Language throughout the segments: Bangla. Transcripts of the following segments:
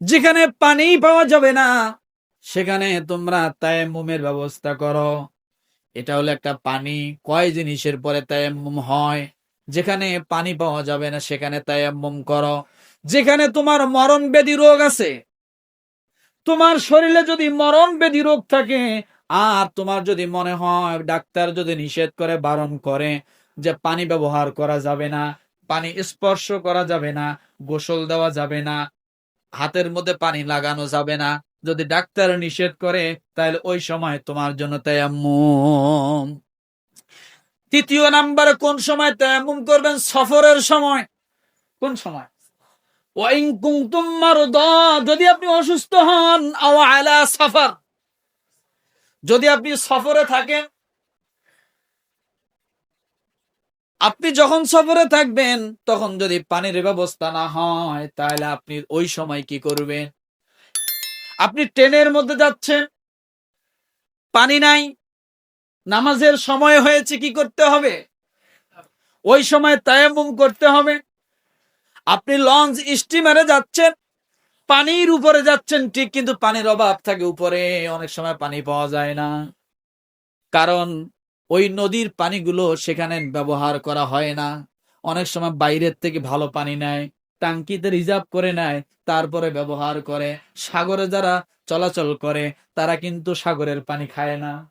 যেখানে পানি পাওয়া যাবে না, সেখানে তোমরা তায়াম্মুমের ব্যবস্থা করো। এটা হলো একটা পানি, কয় জিনিসের পরে তায়াম্মুম হয়? যেখানে পানি পাওয়া যাবে না, সেখানে তায়াম্মুম করো। যেখানে তোমার মরণ ব্যাধি রোগ আছে, তোমার শরীরে যদি মরণ ব্যাধি রোগ থাকে, আর তোমার যদি মনে হয় ডাক্তার যদি নিষেধ করে, বারণ করে যে পানি ব্যবহার করা যাবে না, পানি স্পর্শ করা যাবে না, গোসল দেওয়া যাবে না হাতের মধ্যে পানি লাগানো যাবে না। যদি ডাক্তার নিষেধ করে, তাহলে ওই সময় তোমার জন্য তায়াম্মুম। তৃতীয় নাম্বারে, কোন সময় তায়াম্মুম করবেন? সফরের সময়। কোন সময়? যদি আপনি অসুস্থ হন আলা সফর। যদি আপনি সফরে থাকেন আপনি যখন সফরে থাকবেন, তখন যদি পানির ব্যবস্থা না হয়, তাহলে আপনি ওই সময় কি করবেন? আপনি ট্রেনের মধ্যে যাচ্ছেন, পানি নাই, নামাজের সময় হয়েছে, কি করতে হবে? ওই সময় তায়াম্মুম করতে হবে। আপনি লঞ্চ স্টিমারে যাচ্ছেন, পানির উপরে যাচ্ছেন, ঠিক কিন্তু পানির অভাব থাকে উপরে, অনেক সময় পানি পাওয়া যায় না। কারণ ওই নদীর পানিগুলো সেখানে ব্যবহার করা হয় না। অনেক সময় বাইরের থেকে ভালো পানি নেয় টাঙ্কিতে রিজার্ভ করে নেয়, তারপরে ব্যবহার করে। সাগরে যারা চলাচল করে, তারা কিন্তু সাগরের পানি খায় না।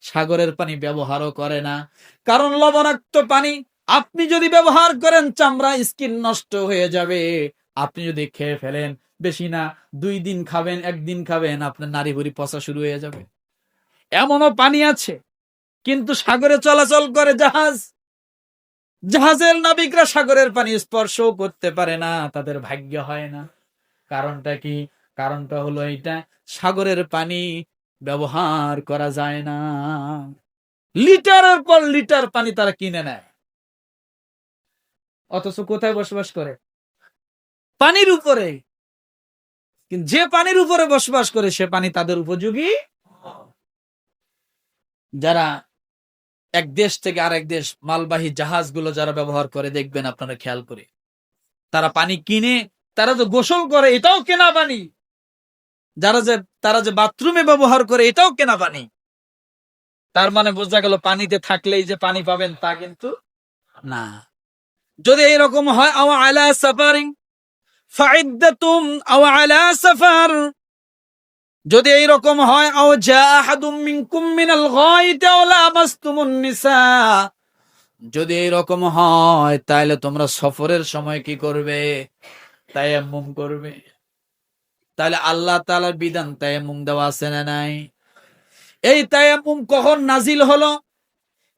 সাগরের পানি ব্যবহারও করে না। কারণ লবণাক্ত পানি, আপনি যদি ব্যবহার করেন, চামড়া, স্কিন নষ্ট হয়ে যাবে। আপনি যদি খেয়ে ফেলেন, বেশি না, দুই দিন খাবেন, একদিন খাবেন, আপনার নারী ভুড়ি পচা শুরু হয়ে যাবে। এমনও পানি আছে কিন্তু সাগরে চলাচল করে জাহাজ। জাহাজের নাবিকরা সাগরের পানি স্পর্শ করতে পারে না, তাদের ভাগ্য হয় না। কারণটা কি? কারণটা হলো এইটা, সাগরের পানি ব্যবহার করা যায় না। লিটারের পর লিটার পানি তারা কিনে নেয়। অথচ কোথায় বসবাস করে? পানির উপরে। যে পানির উপরে বসবাস করে, সে পানি তাদের উপযোগী যারা এক দেশ থেকে আরেক দেশ মালবাহী জাহাজগুলো যারা ব্যবহার করে, দেখবেন আপনারা খেয়াল করে। তারা পানি কিনে, তারা তো গোসল করে, এটাও কেনা পানি। যারা যে, তারা যে বাথরুমে ব্যবহার করে, এটাও কেনা পানি। তার মানে বোঝা গেল পানিতে থাকলেই যে পানি পাবেন তা কিন্তু না। যদি এরকম হয়, আও আলা সাফারিং ফাইদ্দাতুম আলা সাফার যদি এইরকম হয়, আও জা আহাদুম মিনকুম যদি এইরকম হয় তাহলে তোমরা সফরের সময় কি করবে? তাই তায়াম্মুম করবে। তাহলে আল্লাহ তাআলার বিধান তাই তায়াম্মুম দেওয়া আছে না নাই? এই তায়াম্মুম কখন নাজিল হলো?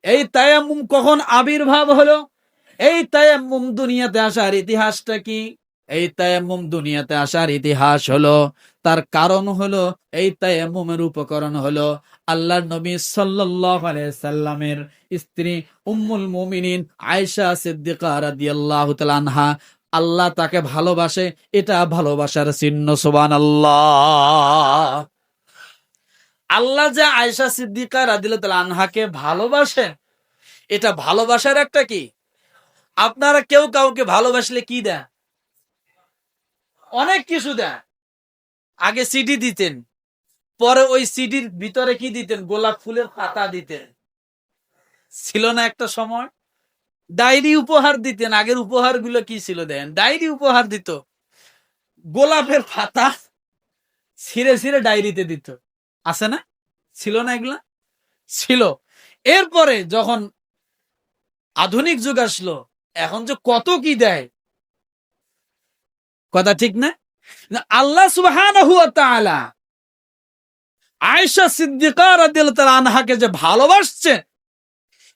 এই তায়াম্মুম কখন আবির্ভাব হলো? এই তায়াম্মুম দুনিয়াতে আসার ইতিহাসটা কি? এই তায়াম্মুম দুনিয়াতে আসার ইতিহাস হলো, তার কারণ হলো, এই তায়াম্মুমের উপকরণ হলো আল্লাহ নবী সাল্লামের স্ত্রী উম্মুল মুমিনিন আয়েশা সিদ্দিকা রাদিয়াল্লাহু তাআলা আনহা। আল্লাহ তাকে ভালোবাসে, এটা ভালোবাসার চিহ্ন, সুবহানাল্লাহ। আল্লাহ যে আয়েশা সিদ্দিকা রাদিয়াল্লাহু আনহাকে ভালোবাসেন এটা ভালোবাসার একটা কি? আপনারা কেউ কাউকে ভালোবাসলে কি দেন? অনেক কিছু দেন আগে সিডি দিতেন, পরে ওই সিডির ভিতরে কি দিতেন? গোলাপ ফুলের পাতা দিতেন। ছিল না একটা সময়, ডায়েরি উপহার দিতেন। আগের উপহারগুলো কি ছিল দেন? ডায়েরি উপহার দিত, গোলাপের পাতা ছিঁড়ে ছিঁড়ে ডায়েরিতে দিত। আছে না? ছিল না এগুলা? ছিল। এরপরে যখন আধুনিক যুগ আসলো, এখন যে কত কি দেয়? কথা ঠিক না? আল্লাহ সুবহানাহু ওয়া তাআলা আয়েশা সিদ্দিকা আনহাকে যে ভালোবাসছে,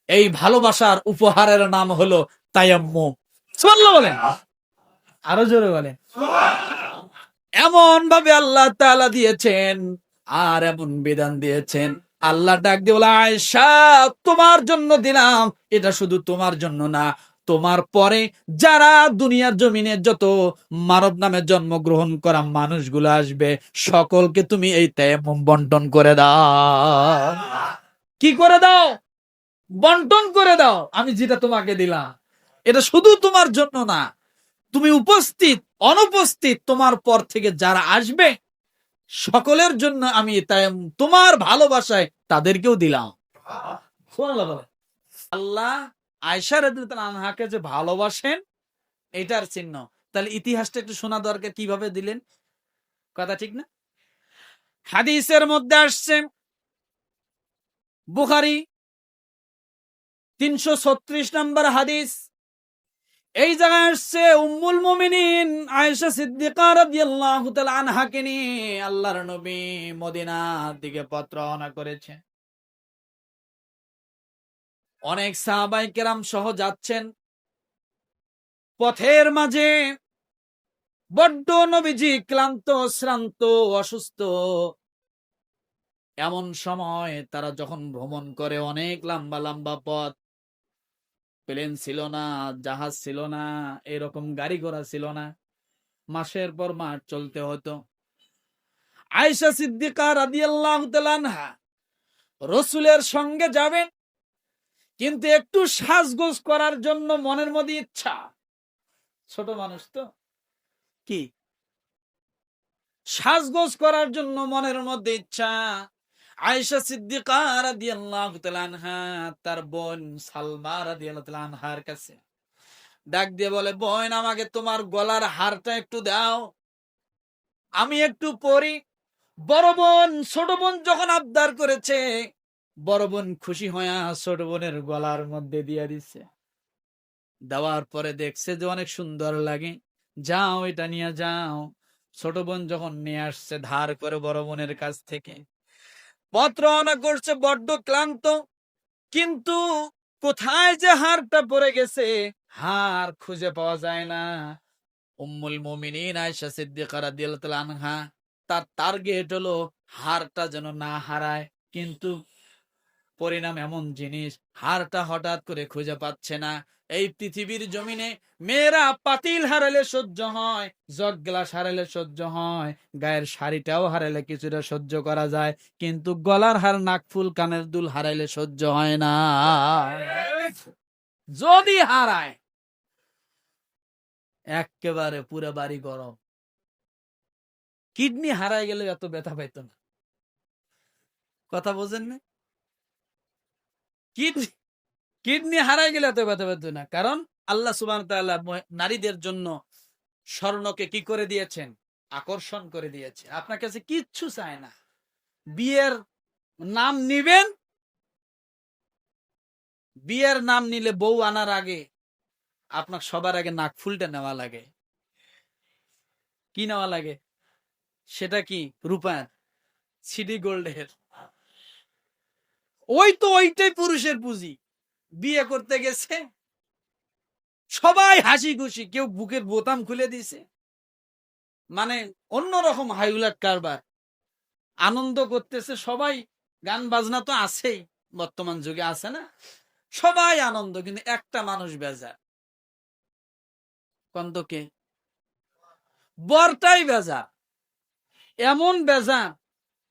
এই ভালোবাসার উপহারের নাম হলো তায়াম্মুম বলেন। আরও জোরে বলেন। এমন ভাবে আল্লাহ তাআলা দিয়েছেন আর এমন বিধান দিয়েছেন। আল্লাহ ডাক দিয়ে বলে, আয়েশা, তোমার জন্য দিলাম। এটা শুধু তোমার জন্য না তোমার পরে যারা দুনিয়ার জমিনে যত মানব নামে জন্মগ্রহণ করা মানুষগুলো আসবে, সকলকে তুমি এই তায়াম্মুম বন্টন করে দাও। কি করে দাও? বন্টন করে দাও, আমি যেটা তোমাকে দিলাম। এটা শুধু তোমার জন্য না, তুমি উপস্থিত, অনুপস্থিত তোমার পর থেকে যারা আসবে, সকলের জন্য আমি তাই তোমার ভালোবাসায় তাদেরকেও দিলাম। আল্লাহ আয়সা রাদিয়াল্লাহু আনহাকে যে ভালোবাসেন, এটার চিহ্ন। তাহলে ইতিহাসটা একটু শোনা দরকার, কীভাবে দিলেন? কথা ঠিক না? হাদিসের মধ্যে আসছে, বুখারি তিনশো ছত্রিশ নম্বর হাদিস। এই জায়গায় আসছে, উম্মুল মুমিনিন আয়েশা সিদ্দিকা রাদিয়াল্লাহু তাআলা আনহাকে নিয়ে আল্লাহর নবী মদিনার দিকে পত্র করেছে। অনেক সাহাবাই কেরাম সহ যাচ্ছেন। পথের মাঝে বড্ড নবীজি ক্লান্ত, শ্রান্ত, অসুস্থ। এমন সময় তারা যখন ভ্রমণ করে অনেক লম্বা লম্বা পথ, প্লেন ছিল না, জাহাজ ছিল না, এরকম গাড়ি ঘোড়া ছিল না। মাসের পর মাস চলতে হতো। আয়সা সিদ্দিকা রাদিয়াল্লাহু রসুলের সঙ্গে যাবেন কিন্তু একটু সাজগোজ করার জন্য মনের মধ্যে ইচ্ছা। ছোট মানুষ তো। কি? সাজগোজ করার জন্য মনের মধ্যে ইচ্ছা। আয়েশা সিদ্দিকা রাদিয়াল্লাহু তাআলা আনহা তার বোন সালমা রাদিয়াল্লাহু তাআলা আনহার কাছে ডাক দিয়ে বলে বোন আমাকে তোমার গলার হারটা একটু দাও। আমি একটু পরি। বড় বোন ছোট বোন যখন আবদার করেছে বড় বোন খুশি হয়ে ছোট বোনের গলার মধ্যে দিয়ে দিচ্ছে দেওয়ার পরে দেখছে যে অনেক সুন্দর লাগে। যাও, এটা নিয়ে যাও। ছোট বোন যখন নিয়ে আসছে, ধার করে বড় বোনের কাছ থেকে। পথ রওনা করছে, বড্ড ক্লান্ত। কিন্তু কোথায় যে হারটা পড়ে গেছে, হার খুঁজে পাওয়া যায় না। উম্মুল মুমিনিন আয়েশা সিদ্দিকা রাদিয়াল্লাহু তাআলা আনহা, তার টার্গেট হলো হারটা যেন না হারায়। কিন্তু পরিণাম এমন জিনিস হারটা হঠাৎ করে খুঁজে পাচ্ছে না। এই পৃথিবীর জমিনে মেয়েরা পাতিল হারালে সহ্য হয়, জগ গ্লাস হারালে সহ্য হয়, গায়ের শাড়িটাও হারালে কিছুটা সহ্য করা যায়, কিন্তু গলার হার নাকফুল কানের দুল হারাইলে সহ্য হয় না। যদি হারায়, একেবারে পুরো বাড়ি গরম। কিডনি হারায় গেলে এত ব্যথা পাইতো না। কথা বোঝেন না? কিডনি কিডনি হারাই গেলে এত ব্যথা না। কারণ আল্লাহ সুবান নারীদের জন্য স্বর্ণকে কি করে দিয়েছেন? আকর্ষণ করে দিয়েছে। আপনার কাছে কিচ্ছু চায় না। বিয়ের নাম নিবেন, বিয়ের নাম নিলে বউ আনার আগে আপনার সবার আগে নাক ফুলটা নেওয়া লাগে। কি নেওয়া লাগে? সেটা কি? রূপায়ণ, সিডি গোল্ডের। ওই তো ওইটাই পুরুষের পুঁজি। বিয়ে করতে গেছে। সবাই হাসি খুশি, কেউ বুকের বোতাম খুলে দিছে। মানে অন্যরকম হাইউলাট কারবার। আনন্দ করতেছে সবাই। গান বাজনা তো আছেই, বর্তমান যুগে আছে না? সবাই আনন্দ, কিন্তু একটা মানুষ বেজার। কন্দকে। বরটাই বেজার। এমন বেজার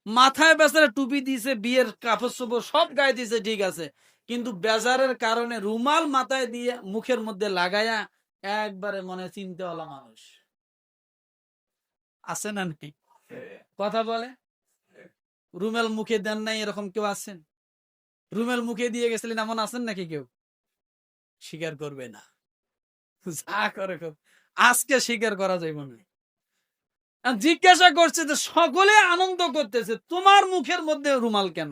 মাথায় বেচারা টুপি দিয়েছে বিয়ের কাপড় চোপড় সব গায়ে দিয়েছে ঠিক আছে। কিন্তু বেজারের কারণে রুমাল মাথায় দিয়ে মুখের মধ্যে লাগায়া একবারে মনে চিনতেওয়ালা মানুষ। আছে না নাকি কথা বলে? রুমেল মুখে দেন নাই, এরকম কেউ আছেন? রুমেল মুখে দিয়ে গেছিলেন, এমন আছেন নাকি কেউ? স্বীকার করবে না। যা করে আজকে স্বীকার করা যায় মনে জিজ্ঞাসা করছে যে সকলে আনন্দ করতেছে, তোমার মুখের মধ্যে রুমাল কেন?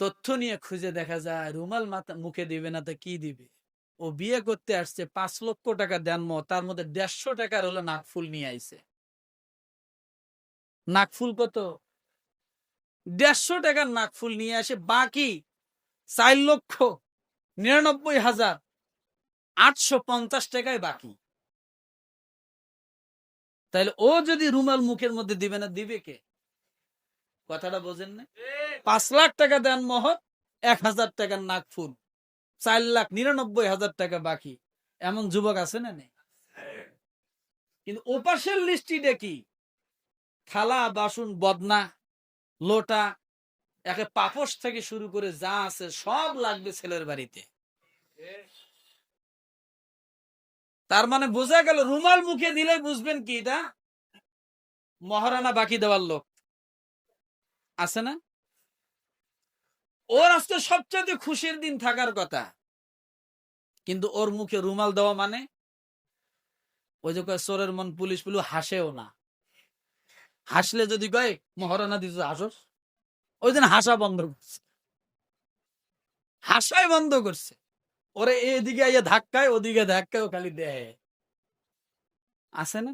তথ্য নিয়ে খুঁজে দেখা যায়, রুমাল মাথা মুখে দিবে না তো কি দিবে? ও বিয়ে করতে আসছে, পাঁচ লক্ষ টাকা দেনমো তার মধ্যে দেড়শো টাকার হলো নাকফুল নিয়ে আইছে। নাকফুল কত? দেড়শো টাকার নাকফুল নিয়ে আসে, বাকি চার লক্ষ নিরানব্বই হাজার আটশো পঞ্চাশ টাকায় বাকি। তাহলে ও যদি রুমাল মুখের মধ্যে দিবে না দিবে কে? কথাটা বোঝেন না? পাঁচ লাখ টাকা দেন মহৎ এক হাজার টাকার নাক ফুল। চার লাখ নিরানব্বই হাজার টাকা বাকি। এমন যুবক আছে না নেই? কিন্তু ওপাশের লিস্টিটা কি? থালা বাসন বদনা লোটা একে পাপস থেকে শুরু করে যা আছে সব লাগবে ছেলের বাড়িতে। তার মানে বোঝা গেল, রুমাল মুখে দিলে বুঝবেন কি এটা? মহারানা বাকি দেওয়ার লোক। আছে না? ওর আজকে সবচেয়ে খুশির দিন থাকার কথা। কিন্তু ওর মুখে রুমাল দেওয়া মানে? ওই যে কয়, চোরের মন পুলিশ পুলিশ হাসেও না। হাসলে যদি কয়, মহারানা দিতে হাসস। ওই দিন হাসা বন্ধ করছে। হাসাই বন্ধ করছে। ওরে এদিকে আইয়া ধাক্কায় ওদিকে ধাক্কায় ও খালি দেয় আছে না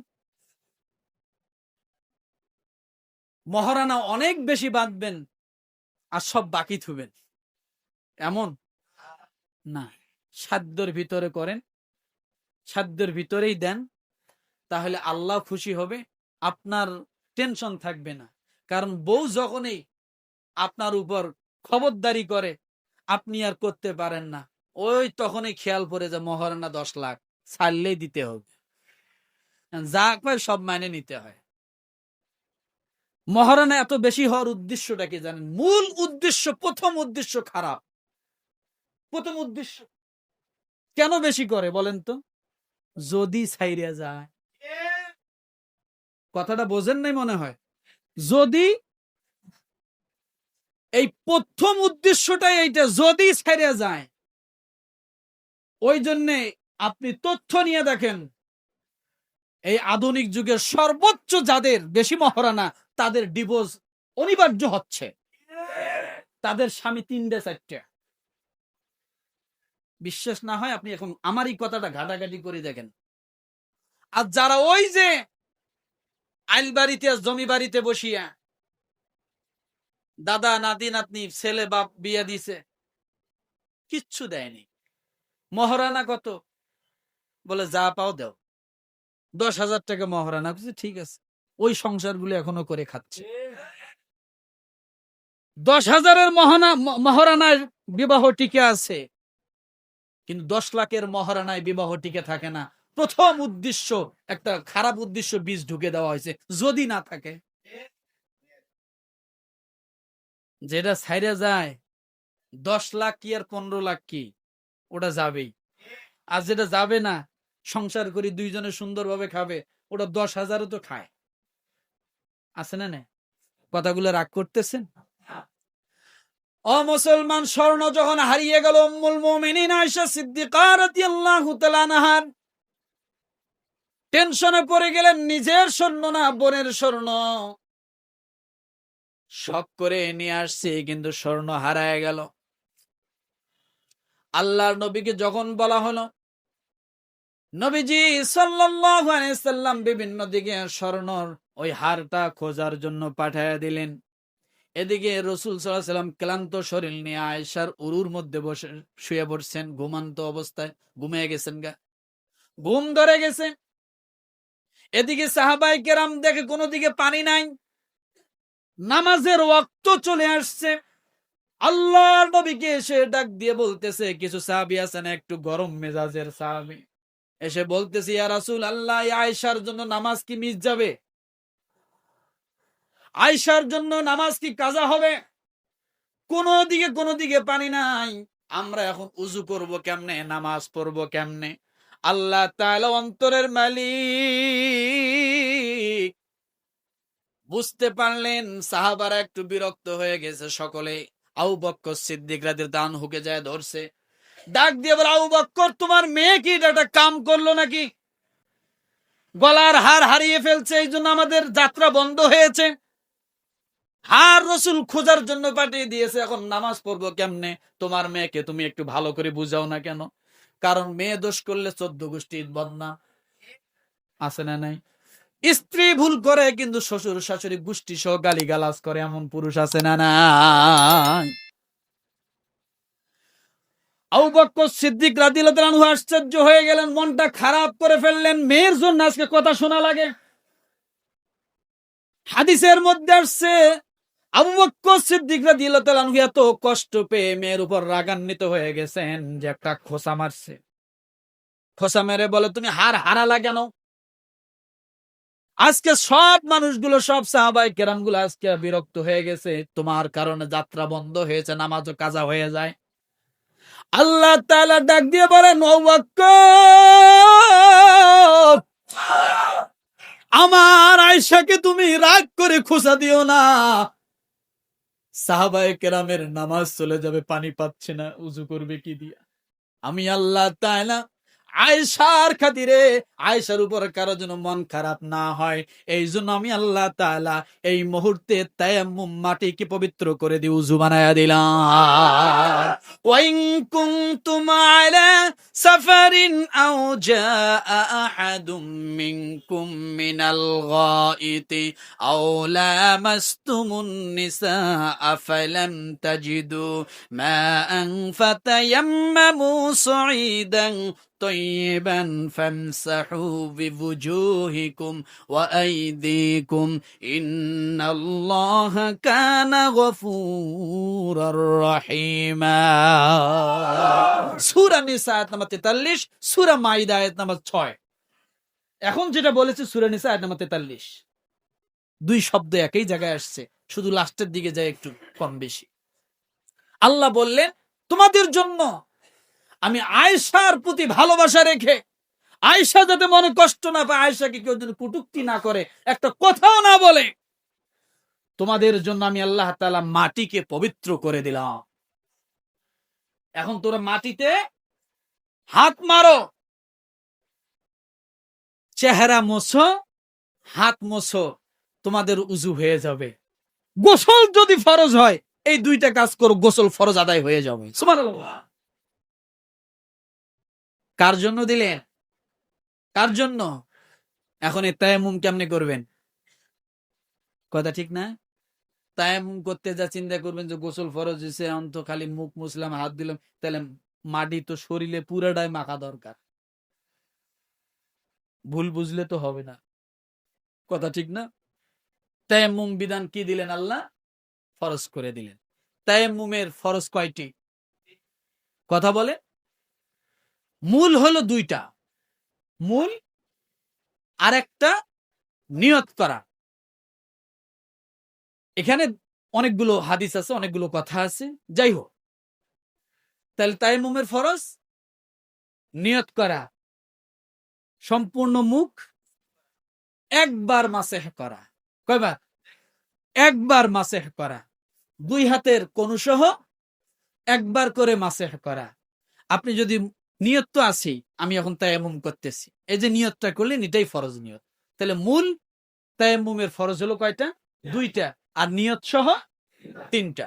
মহারানা অনেক বেশি বাঁধবেন আর সব বাকি থুবেন। এমন? না। সাধ্যের ভিতরে করেন। সাধ্যের ভিতরেই দেন। তাহলে আল্লাহ খুশি হবে আপনার টেনশন থাকবে না। কারণ বউ যখনই আপনার উপর খবরদারি করে আপনি আর করতে পারেন না। ওই তখনই খেয়াল পড়ে যে মহারানা দশ লাখ, ছাড়লেই দিতে হবে। যা কয় সব মানে নিতে হয়। মহারানা এত বেশি হওয়ার উদ্দেশ্যটা কি জানেন? মূল উদ্দেশ্য, প্রথম উদ্দেশ্য খারাপ। প্রথম উদ্দেশ্য কেন বেশি করে বলেন তো? যদি ছাইরিয়া যায়। কথাটা বোঝেন নাই মনে হয়? যদি এই প্রথম উদ্দেশ্যটাই এইটা, যদি ছেড়ে যায় ওই জন্যে আপনি তথ্য নিয়ে দেখেন। এই আধুনিক যুগের সর্বোচ্চ যাদের বেশি মহারানা, তাদের ডিভোর্স অনিবার্য হচ্ছে। তাদের স্বামী তিনটে, চারটে। বিশ্বাস না হয় আপনি এখন আমার এই কথাটা ঘাটাঘাটি করে দেখেন। আর যারা ওই যে আইল বাড়িতে জমি বাড়িতে বসিয়া দাদা, নাতি, নাতনি, ছেলে, বাপ বিয়ে দিছে, কিচ্ছু দেয়নি। মহারানা কত? বলে, যা পাও দাও। দশ হাজার টাকা মহারানা ঠিক আছে। ওই সংসারগুলো এখনও করে খাচ্ছে। দশ হাজারের মহানা মহারানায় বিবাহ টিকে আছে। কিন্তু দশ লাখের মহারানায় বিবাহ টিকে থাকে না। প্রথম উদ্দেশ্য, একটা খারাপ উদ্দেশ্য, বীজ ঢুকে দেওয়া হয়েছে। যদি না থাকে, যেটা ছাইরে যায়, দশ লাখ কি আর পনেরো লাখ কি? ওটা যাবেই। আর যেটা যাবে না, সংসার করি দুইজনে সুন্দরভাবে খাবে, ওটা দশ হাজারও তো খায়। আছে না কথাগুলো রাগ করতেছেন? অ মুসলমান স্বর্ণ যখন হারিয়ে গেল, উম্মুল মুমিনিন আয়েশা সিদ্দিকা রাদিয়াল্লাহু টেনশনে পড়ে গেলেন, নিজের স্বর্ণ না বোনের স্বর্ণ। শখ করে নিয়ে আসছে, কিন্তু স্বর্ণ হারায় গেল। আল্লাহর নবীকে যখন বলা হলো, নবীজি সাল্লাম বিভিন্ন দিকে স্বর্ণর ওই হারটা খোঁজার জন্য পাঠায় দিলেন। এদিকে রসুল সাল্লাম ক্লান্ত শরীর নিয়ে আয়েশার উরুর মধ্যে বসে, শুয়ে পড়ছেন, ঘুমান্ত অবস্থায়। ঘুমিয়ে গেছেন গা। ঘুম ধরে গেছে। এদিকে সাহাবাই কেরাম দেখে কোনো দিকে পানি নাই। নামাজের ওয়াক্ত চলে আসছে। আল্লাহর নবীকে এসে ডাক দিয়ে বলতেছে, কিছু সাহাবি আছেন একটু গরম মেজাজের সাহাবি? এসে বলতেছে, ইয়া রাসূল আল্লাহ এই আয়েশার জন্য নামাজ কি মিস যাবে? আয়েশার জন্য নামাজ কি কাজা হবে? কোন দিকে কোন দিকে পানি নাই। আমরা এখন উজু করব কেমনে? নামাজ পড়ব কেমনে? আল্লাহ তাআলা অন্তরের মালিক বুঝতে পারলেন, সাহাবারা একটু বিরক্ত হয়ে গেছে সকলে। আউ বক্কর সিদ্দিক রাদের দান হুকে যায় ধরছে। ডাক দিয়ে বলে আউ বক্কর, তোমার মেয়ে কি? এটা কাম করল নাকি? গলার হার হারিয়ে ফেলছে, এই জন্য আমাদের যাত্রা বন্ধ হয়েছে। হার রসুল খোঁজার জন্য পাঠিয়ে দিয়েছে, এখন নামাজ পড়ব কেমনে? তোমার মেয়েকে তুমি একটু ভালো করে বুঝাও না কেন? কারণ মেয়ে দোষ করলে চোদ্দ গোষ্ঠী বদনাম আছে না নাই? স্ত্রী ভুল করে, কিন্তু শ্বশুর শাশুড়ি গোষ্ঠী সহ গালি গালাজ করে, এমন পুরুষ আছে না রাদিয়াল্লাহু আশ্চর্য হয়ে গেলেন, মনটা খারাপ করে ফেললেন। মেয়ের জন্য আজকে কথা শোনা লাগে। হাদিসের মধ্যে আসছে, আবু বক্কর সিদ্দিক রাদিয়াল্লাহু এত কষ্ট পেয়ে মেয়ের উপর রাগান্বিত হয়ে গেছেন যে একটা খোসা মারছে। খোসা মেরে বলে, তুমি হার হারালা কেন? আজকে সব মানুষগুলো, সব সাহাবাই কেরামগুলো আজকে বিরক্ত হয়ে গেছে। তোমার কারণে যাত্রা বন্ধ হয়েছে, নামাজও কাজা হয়ে যায়। আল্লাহ তাআলা ডাক দিয়ে বলেন আমার আয়সাকে তুমি রাগ করে খোসা দিও না। সাহাবায়ে কেরামের নামাজ চলে যাবে, পানি পাচ্ছে না, উজু করবে কি দিয়া? আমি আল্লাহ তাই না আয়েশার খাতিরে আয়েশার উপর কারো যেন মন খারাপ না হয় এই জন্য আমি আল্লাহ তাআলা এই মুহূর্তে তায়াম্মুম মাটিকে পবিত্র করে দিয়ে উজু বানায়া দিলাম ওয়াইন কুনতুম আলা সাফারিন আও জাআ আহাদুম মিনকুম মিনাল গাইতি আও লামাস্তুমুন নিসা ফালাম তাজিদু মাআন ফাতায়াম্মামু সাঈদান طيبا فامسحوا بوجوهكم وأيديكم إن الله كان غفورا رحيما সূরা নিসা আয়াত নাম্বার 43 সূরা মাইদা আয়াত নাম্বার 6 এখন যেটা বলেছে সূরা নিসা আয়াত নাম্বার 43 দুই শব্দ একই জায়গায় আসছে শুধু লাস্টের দিকে যায় একটু কম বেশি আল্লাহ বললেন তোমাদের জন্য আমি আয়েশার প্রতি ভালোবাসা রেখে আয়েশা যাতে মনে কষ্ট না পায়, আয়েশাকে কেউ যদি কুটুক্তি না করে, একটা কথাও না বলে, তোমাদের জন্য আমি আল্লাহ তাআলা মাটিকে পবিত্র করে দিলাম। এখন তোরা মাটিতে হাত মারো, চেহারা মোছো, হাত মোছো, তোমাদের উজু হয়ে যাবে। গোসল যদি ফরজ হয়, এই দুইটা কাজ করো, গোসল ফরজ আদায় হয়ে যাবে। কার জন্য দিলেন? কার জন্য? এখন এই তায়ামুম কেমনে করবেন? কথা ঠিক না? তায়ামুম করতে যা চিন্তা করবেন যে গোসল ফরজ হয়েছে এখন তো খালি মুখ মুসলাম হাত দিলাম, তাহলে মাটি তো শরীরে পুরাটাই মাখা দরকার। ভুল বুঝলে তো হবে না। কথা ঠিক না? তায়াম্মুম বিধান কি দিলেন আল্লাহ? ফরজ করে দিলেন। তায়াম্মুমের ফরজ কয়টি? কথা বলে? মূল হলো দুইটা। মূল আর একটা নিয়ত করা। এখানে অনেকগুলো হাদিস আছে, অনেকগুলো কথা আছে, যাই হোক। তাহলে তাইমুমের ফরজ, নিয়ত করা। সম্পূর্ণ মুখ একবার মাসেহ করা। কয়বার? একবার মাসেহ করা। দুই হাতের কনুসহ একবার করে মাসেহ করা। আপনি যদি নিয়ত তো আছেই, আমি এখন তায়াম্মুম করতেছি। এই যে নিয়তটা করলেন, এটাই ফরজ নিয়ত। তাহলে মূল তায়াম্মুমের ফরজ হলো কয়টা? দুইটা। আর নিয়ত সহ তিনটা।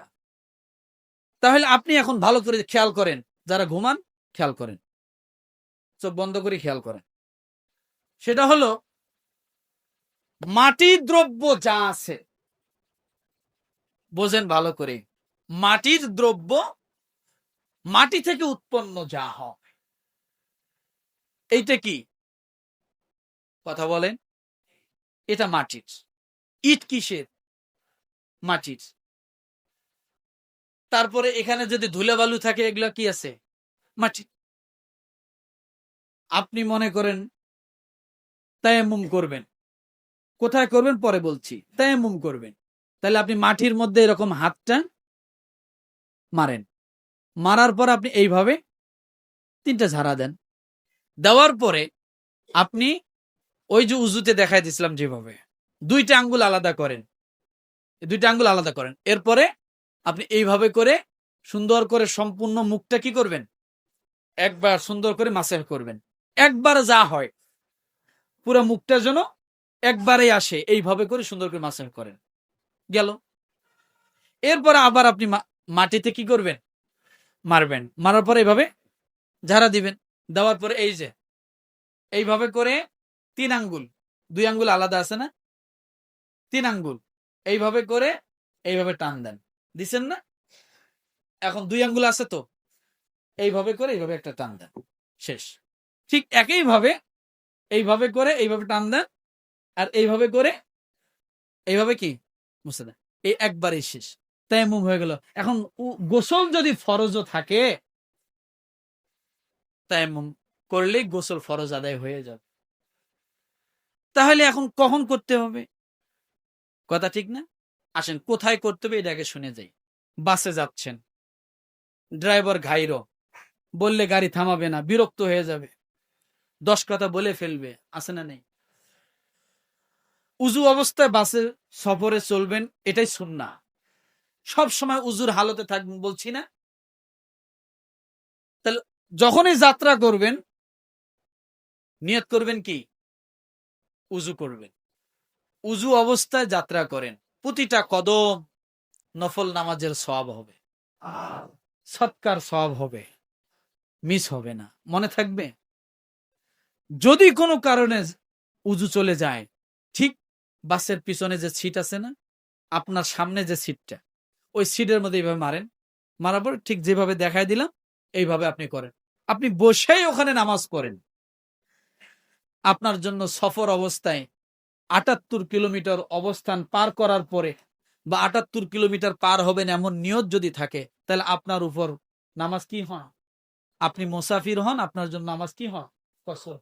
তাহলে আপনি এখন ভালো করে খেয়াল করেন, যারা ঘুমান, খেয়াল করেন। চোখ বন্ধ করে খেয়াল করেন। সেটা হলো মাটির দ্রব্য যা আছে, বোঝেন ভালো করে, মাটির দ্রব্য মাটি থেকে উৎপন্ন যা হয়। এইটা কি? কথা বলেন। এটা মাটির ইট কিসের? মাটির তারপরে এখানে যদি ধুলে বালু থাকে, এগুলো কি আছে? মাটি আপনি মনে করেন, তায়াম্মুম করবেন। কোথায় করবেন? পরে বলছি। তায়াম্মুম করবেন। তাহলে আপনি মাটির মধ্যে এরকম হাতটা মারেন। মারার পর আপনি এইভাবে তিনটা ঝাড়া দেন। দেওয়ার পরে আপনি ওই যে উজুতে দেখাই দিছিলাম যেভাবে, দুইটা আঙ্গুল আলাদা করেন। দুইটা আঙ্গুল আলাদা করেন। এরপরে আপনি এইভাবে করে সুন্দর করে সম্পূর্ণ মুখটা কি করবেন? একবার সুন্দর করে মাসেহ করবেন। একবার যা হয়, পুরো মুখটা যেন একবারেই আসে, এইভাবে করে সুন্দর করে মাসেহ করেন। গেল। এরপরে আবার আপনি মাটিতে কি করবেন? মারবেন। মারার পরে এইভাবে ঝাড়া দিবেন। দেওয়ার পরে এই যে, এইভাবে করে তিন আঙ্গুল, দুই আঙ্গুল আলাদা আছে না? তিন আঙ্গুল, এইভাবে করে এইভাবে টান দেন। দিছেন না? এখন দুই আঙ্গুল আছে তো, এইভাবে করে এইভাবে একটা টান দেন। শেষ। ঠিক একইভাবে এইভাবে করে এইভাবে টান দেন, আর এইভাবে করে এইভাবে কি? মুছে দেন। এই একবারই শেষ। তাইমুম হয়ে গেল। এখন গোসল যদি ফরজও থাকে তাইমুম করলেই গোসল ফরজ আদায় হয়ে যাবে। তাহলে এখন কখন করতে হবে? কথা ঠিক না? আসেন, কোথায় করতে হবে এটাকে শুনে যাই। বাসে যাচ্ছেন। ড্রাইভার ঘাইরো, বললে গাড়ি থামাবে না, বিরক্ত হয়ে যাবে। দশ কথা বলে ফেলবে, আছে না নেই? উজু অবস্থায় বাসে সফরে চলবেন, এটাই সুন্না। সব সময় উজুর হালতে থাকবেন বলছি না? তাহলে যখনই যাত্রা করবেন, নিয়ত করবেন কি? উজু করবেন। উজু অবস্থায় যাত্রা করেন। প্রতিটা কদম নফল নামাজের সব হবে। সৎকার সব হবে। মিস হবে না। মনে থাকবে? যদি কোনো কারণে উজু চলে যায়, ঠিক বাসের পিছনে যে সিট আছে না, আপনার সামনে যে সিটটা ওই সিটের মধ্যে এইভাবে মারেন। মারার পর ঠিক যেভাবে দেখায় দিলাম এইভাবে আপনি করেন। আপনি বসেই ওখানে নামাজ পড়েন। আপনার জন্য সফর অবস্থায় আটাত্তর কিলোমিটার অবস্থান পার করার পরে বা আটাত্তর কিলোমিটার পার হবেন এমন নিয়ত যদি থাকে, তাহলে আপনার উপর নামাজ কি হন? আপনি মুসাফির হন, আপনার জন্য নামাজ কি হন? কসর।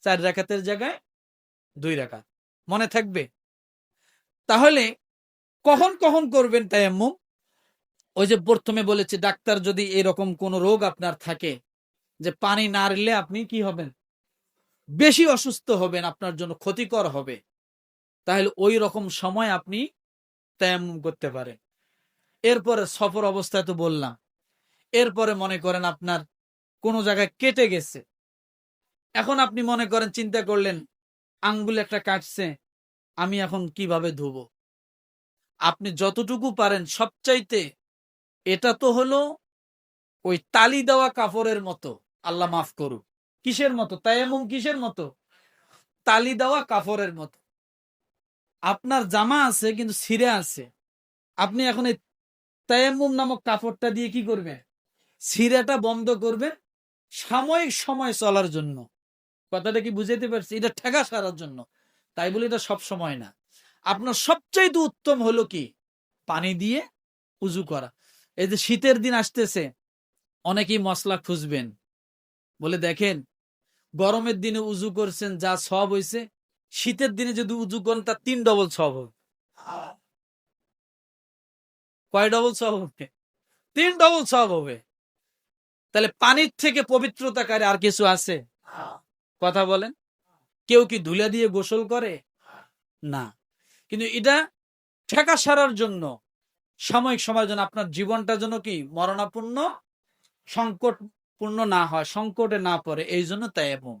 চার রাকাতের জায়গায় দুই রাকাত। মনে থাকবে? তাহলে কখন কখন করবেন তাই তায়াম্মুম? ওই যে প্রথমে বলেছে, ডাক্তার যদি এরকম কোন রোগ আপনার থাকে, যে পানি না রিলে আপনি কি হবেন? বেশি অসুস্থ হবেন, আপনার জন্য ক্ষতিকর হবে। তাহলে ওই রকম সময় আপনি তায়াম্মুম করতে পারেন। এরপরে সফর অবস্থায় তো বললাম। এরপরে মনে করেন আপনার কোনো জায়গায় কেটে গেছে। এখন আপনি মনে করেন, চিন্তা করলেন, আঙ্গুল একটা কাটছে, আমি এখন কীভাবে ধুবো? আপনি যতটুকু পারেন, সবচাইতে এটা তো হলো ওই তালি দেওয়া কাপড়ের মতো। আল্লাহ মাফ করুক। কিসের মতো? তায়ামুম কিসের মতো? তালি দেওয়া কাপড়ের মতো। আপনার জামা আছে, কিন্তু ছিঁড়ে আছে। আপনি এখন এই তায়াম্মুম নামক কাপড়টা দিয়ে কি করবেন? ছিঁড়াটা বন্ধ করবেন সাময়িক সময় চলার জন্য। কথাটা কি বুঝাইতে পারছি? এটা ঠেকা সারার জন্য। তাই বলে এটা সব সময় না। আপনার সবচাইতে উত্তম হলো কি? পানি দিয়ে উজু করা। এই যে শীতের দিন আসতেছে, অনেকেই মশলা খুঁজবেন। বলে দেখেন, গরমের দিনে উজু করছেন, যা সব হয়েছে শীতের দিনে যদি উজু করেন, তার তিন ডবল সব হবে। কয় ডবল সব হবে? তিন ডবল সব হবে। তাহলে পানির থেকে পবিত্রতাকারী আর কিছু আছে? কথা বলেন। কেউ কি ধুলা দিয়ে গোসল করে? না। কিন্তু এটা ঠেকা সারার জন্য সাময়িক সময়ের জন্য আপনার জীবনটা যেন কি মরণাপূর্ণ সংকটপূর্ণ না হয়, সংকটে না পড়ে, এই জন্য তায়ামুম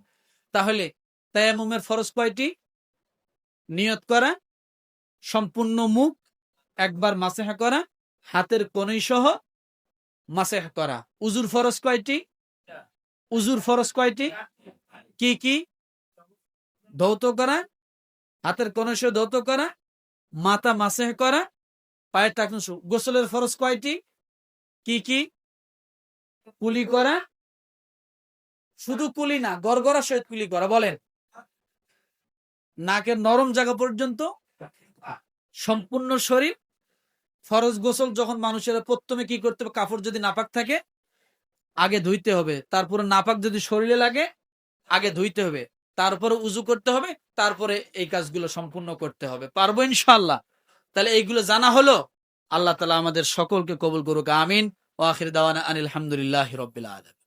তাহলে তায়ামুমের ফরজ কয়টি? নিয়ত করা, সম্পূর্ণ মুখ একবার মাসেহা করা, হাতের কনই সহ মাসেহা করা। উজুর ফরজ কয়টি? উজুর ফরজ কয়টি? কি কি? ধৌত করা, হাতের কনই সহ ধৌত করা, মাথা মাসেহ করা পায়ের টাকন গোসলের ফরজ কয়টি? কি কি? কুলি করা? শুধু কুলি না, গড়গড়া সহিত কুলি করা, বলেন। নাকের নরম জায়গা পর্যন্ত সম্পূর্ণ শরীর, ফরজ গোসল যখন মানুষের প্রথমে কি করতে হবে? কাপড় যদি নাপাক থাকে, আগে ধুইতে হবে। তারপরে নাপাক যদি শরীরে লাগে, আগে ধুইতে হবে। তারপরে উজু করতে হবে, তারপরে এই কাজগুলো সম্পূর্ণ করতে হবে। পারব ইনশাল্লাহ তাহলে এইগুলো জানা হলো? আল্লাহ তালা আমাদের সকলকে কবুল করুক, আমিন। ও আখির দাওয়ানা আনিল হামদুলিল্লাহ রবিল আলম